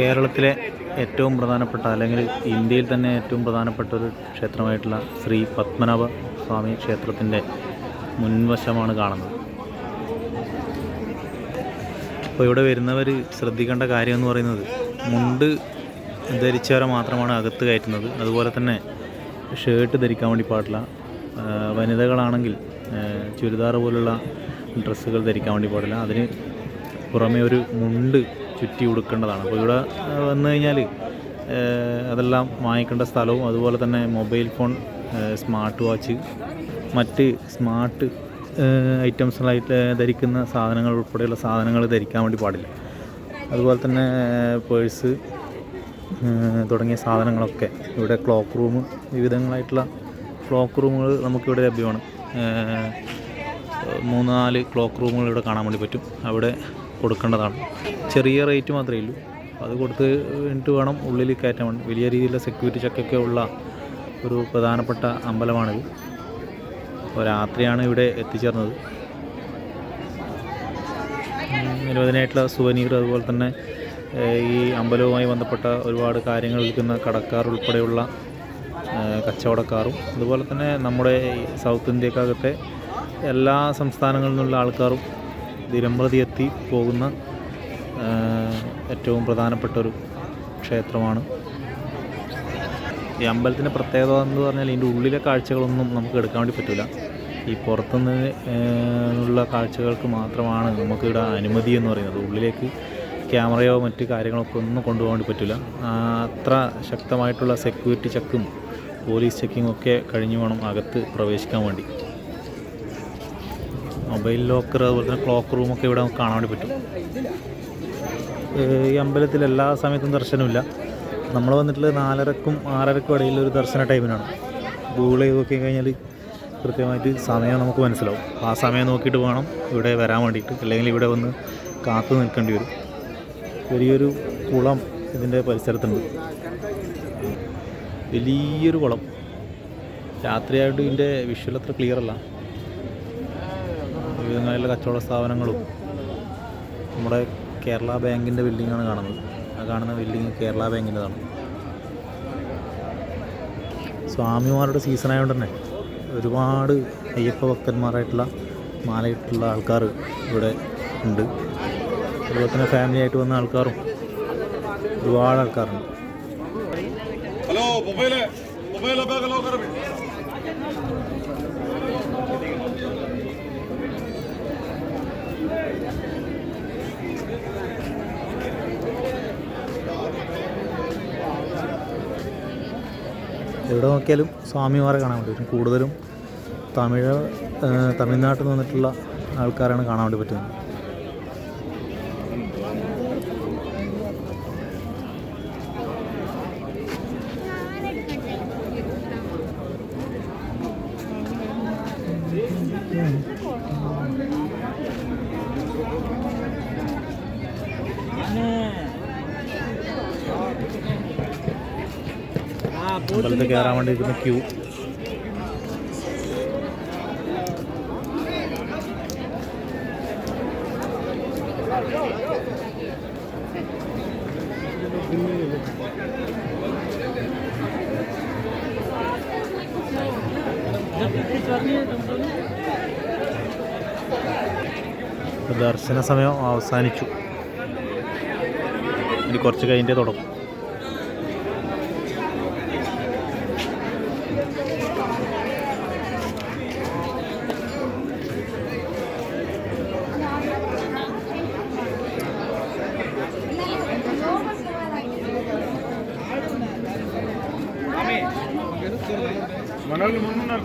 കേരളത്തിലെ ഏറ്റവും പ്രധാനപ്പെട്ട അല്ലെങ്കിൽ ഇന്ത്യയിൽ തന്നെ ഏറ്റവും പ്രധാനപ്പെട്ട ഒരു ക്ഷേത്രമായിട്ടുള്ള ശ്രീ പത്മനാഭ സ്വാമി ക്ഷേത്രത്തിന്റെ മുൻവശമാണ് കാണുന്നത്. അപ്പോൾ ഇവിടെ വരുന്നവർ ശ്രദ്ധിക്കേണ്ട കാര്യം എന്ന് പറയുന്നത് മുണ്ട് ധരിച്ചവരെ മാത്രമാണ് അകത്ത് കയറ്റുന്നത്. അതുപോലെ തന്നെ ഷർട്ട് ധരിക്കാൻ വേണ്ടി പാടില്ല. വനിതകളാണെങ്കിൽ ചുരിദാർ പോലുള്ള ഡ്രസ്സുകൾ ധരിക്കാൻ വേണ്ടി പാടില്ല. അതിന് പുറമേ ഒരു മുണ്ട് ചുറ്റി കൊടുക്കേണ്ടതാണ് അപ്പോൾ ഇവിടെ വന്നു കഴിഞ്ഞാൽ അതെല്ലാം വാങ്ങിക്കേണ്ട സ്ഥലവും അതുപോലെ തന്നെ മൊബൈൽ ഫോൺ സ്മാർട്ട് വാച്ച് മറ്റ് സ്മാർട്ട് ഐറ്റംസുകളായിട്ട് ധരിക്കുന്ന സാധനങ്ങൾ ഉൾപ്പെടെയുള്ള സാധനങ്ങൾ ധരിക്കാൻ വേണ്ടി പാടില്ല. അതുപോലെ തന്നെ പേഴ്സ് തുടങ്ങിയ സാധനങ്ങളൊക്കെ ഇവിടെ ക്ലോക്ക് റൂം വിവിധങ്ങളായിട്ടുള്ള ക്ലോക്ക് റൂമുകൾ നമുക്കിവിടെ ലഭ്യമാണ്. മൂന്ന് നാല് ക്ലോക്ക് റൂമുകൾ ഇവിടെ കാണാൻ വേണ്ടി പറ്റും. അവിടെ കൊടുക്കേണ്ടതാണ്. ചെറിയ റേറ്റ് മാത്രമേ ഉള്ളൂ. അത് കൊടുത്ത് കഴിഞ്ഞിട്ട് വേണം ഉള്ളിൽ കയറ്റാൻ വേണ്ടി. വലിയ രീതിയിലുള്ള സെക്യൂരിറ്റി ചെക്കൊക്കെ ഉള്ള ഒരു പ്രധാനപ്പെട്ട അമ്പലമാണിത്. രാത്രിയാണ് ഇവിടെ എത്തിച്ചേർന്നത്. നിരവധനായിട്ടുള്ള സുവനീർ അതുപോലെ തന്നെ ഈ അമ്പലവുമായി ബന്ധപ്പെട്ട ഒരുപാട് കാര്യങ്ങൾ വിൽക്കുന്ന കടക്കാർ ഉൾപ്പെടെയുള്ള കച്ചവടക്കാരും അതുപോലെ തന്നെ നമ്മുടെ സൗത്ത് ഇന്ത്യക്കകത്തെ എല്ലാ സംസ്ഥാനങ്ങളിൽ നിന്നുള്ള ആൾക്കാരും ദിനംപ്രതി എത്തി പോകുന്ന ഏറ്റവും പ്രധാനപ്പെട്ട ഒരു ക്ഷേത്രമാണ്. ഈ അമ്പലത്തിന്റെ പ്രത്യേകത എന്ന് പറഞ്ഞാൽ ഇതിന്റെ ഉള്ളിലെ കാഴ്ചകളൊന്നും നമുക്ക് എടുക്കാൻ വേണ്ടി പറ്റില്ല ഈ പുറത്തുനിന്ന് ഉള്ള കാഴ്ചകൾക്ക് മാത്രമാണ് നമുക്ക് ഇവിടെ അനുമതി എന്ന് പറയുന്നത്. ഉള്ളിലേക്ക് ക്യാമറയോ മറ്റ് കാര്യങ്ങളൊക്കെ ഒന്നും കൊണ്ടുപോകാൻ വേണ്ടി പറ്റില്ല അത്ര ശക്തമായിട്ടുള്ള സെക്യൂരിറ്റി ചെക്കും പോലീസ് ചെക്കിങ്ങും ഒക്കെ കഴിഞ്ഞു വേണം അകത്ത് പ്രവേശിക്കാൻ വേണ്ടി. മൊബൈൽ ലോക്കർ അതുപോലെ തന്നെ ക്ലോക്ക് റൂമൊക്കെ ഇവിടെ നമുക്ക് കാണാൻ വേണ്ടി പറ്റും. ഈ അമ്പലത്തിൽ എല്ലാ സമയത്തും ദർശനമില്ല. നമ്മൾ വന്നിട്ടുള്ളത് നാലരക്കും ആറരക്കും ഇടയിൽ ഒരു ദർശന ടൈമിനാണ്. ഗൂഗിൾ ചെയ്ത് നോക്കി കഴിഞ്ഞാൽ കൃത്യമായിട്ട് സമയം നമുക്ക് മനസ്സിലാവും. ആ സമയം നോക്കിയിട്ട് വേണം ഇവിടെ വരാൻ വേണ്ടിയിട്ട്. അല്ലെങ്കിൽ ഇവിടെ വന്ന് കാത്തു നിൽക്കേണ്ടി വരും. വലിയൊരു കുളം ഇതിന്റെ പരിസരത്തുണ്ട്. വലിയൊരു കുളം. രാത്രിയായിട്ട് ഇതിന്റെ വിഷ്വൽ അത്ര ക്ലിയർ അല്ല. വിവിധങ്ങളായുള്ള കച്ചവട സ്ഥാപനങ്ങളും നമ്മുടെ കേരള ബാങ്കിന്റെ ബിൽഡിങ്ങാണ് കാണുന്നത്. ആ കാണുന്ന ബിൽഡിങ് കേരള ബാങ്കിന്റെതാണ്. സ്വാമിമാരുടെ സീസൺ ആയതുകൊണ്ട് തന്നെ ഒരുപാട് അയ്യപ്പ ഭക്തന്മാരായിട്ടുള്ള മാലയിട്ടുള്ള ആൾക്കാർ ഇവിടെ ഉണ്ട്. അതുപോലെ തന്നെ ഫാമിലി ആയിട്ട് വന്ന ആൾക്കാരും ഒരുപാട് ആൾക്കാരുണ്ട്. ഹലോ മൊബൈൽ മൊബൈൽ എവിടെ നോക്കിയാലും സ്വാമിമാരെ കാണാൻ വേണ്ടി പറ്റും. കൂടുതലും തമിഴ് തമിഴ്നാട്ടിൽ നിന്ന് വന്നിട്ടുള്ള ആൾക്കാരാണ് കാണാൻ വേണ്ടി പറ്റുന്നത്. അമ്പലത്തിൽ കയറാൻ വേണ്ടി ഇരിക്കുന്ന ക്യൂ. ദർശന സമയം അവസാനിച്ചു. ഇനി കുറച്ച് കഴിഞ്ഞേ തുടങ്ങും. Ananı bununla